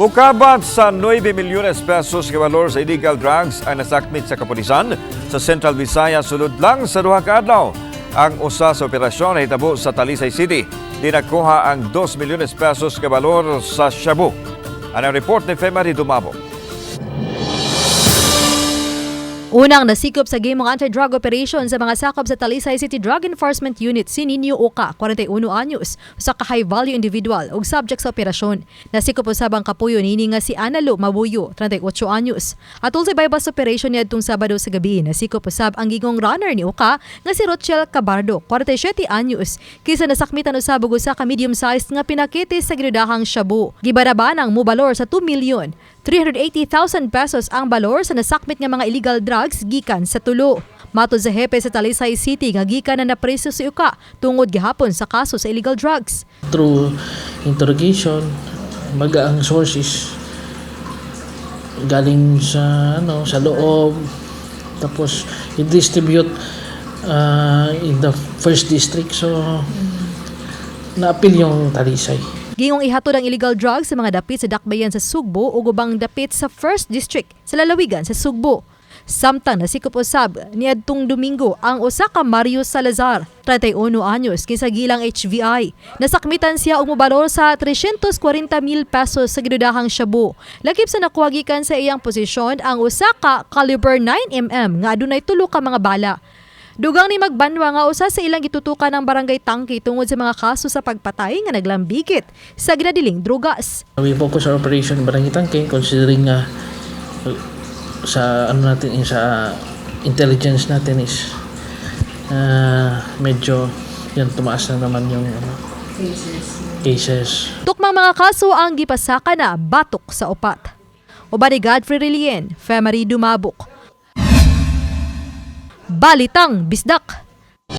Mukabat sa 9 milyones pesos ka valor sa illegal drugs ang nasakmit sa kapulisan sa Central Visayas sulod lang sa duha ka adlaw. Ang usa sa operasyon ay hitabo sa Talisay City. Dinakuha ang 2 milyones pesos ka valor sa Shabu. Ang report ni Femari Dumabo. Unang nasikop sa game mga anti-drug operation sa mga sakop sa Talisay City Drug Enforcement Unit si Ninyo Oka, 41 anyos, sa ka-high-value individual ug subject sa operasyon. Nasikop usab ang kapuyo nini nga si Analo Mabuyo, 38 anyos. Atol sa bypass operation niya itong Sabado sa gabi, nasikop usab ang gigong runner ni Oka nga si Rochelle Cabardo, 47 anyos, kisa nasakmitan usab og usa ka medium-sized nga pinakete sa ginudahang shabu. Gibaraban ang mubalor sa 2 milyon 380,000 pesos ang balor sa nasakmit nga mga illegal drugs gikan sa tulo. Matod sa hepe sa Talisay City nga gikan na napreso si Uka tungod gihapon sa kaso sa illegal drugs. through interrogation maga ang sources galing sa ano sa loob tapos i-distribute uh, in the first district so na-appeal yung Talisay Gingong ihatod ang illegal drugs sa mga dapit sa dakbayan sa Sugbo ug ubang dapit sa First District sa lalawigan sa Sugbo. Samtang nasikop usab ni adtong Domingo ang usa ka Mario Salazar, 31 anyos, kinsa gilang HVI. Nasakmitan siya og mobalor sa 340 mil pesos sa ginudahang shabu. Lakip sa nakuha gikan sa iyang posisyon ang usa ka caliber 9mm nga adunay tulo ka mga bala. Dugang ni Magbanwa nga usa sa ilang gitutukan ng barangay Tangki tungod sa mga kaso sa pagpatay nga naglambigit sa ginadiling drugas. we focus our operation Barangay Tangke considering nga uh, sa ano natin eh, sa intelligence natin is uh, medyo yan tumaas na naman yung ano, cases Tukmang mga kaso ang gipasaka na batok sa upat. Uba ni Godfrey Relien, Femary Dumabok. Balitang Bisdak.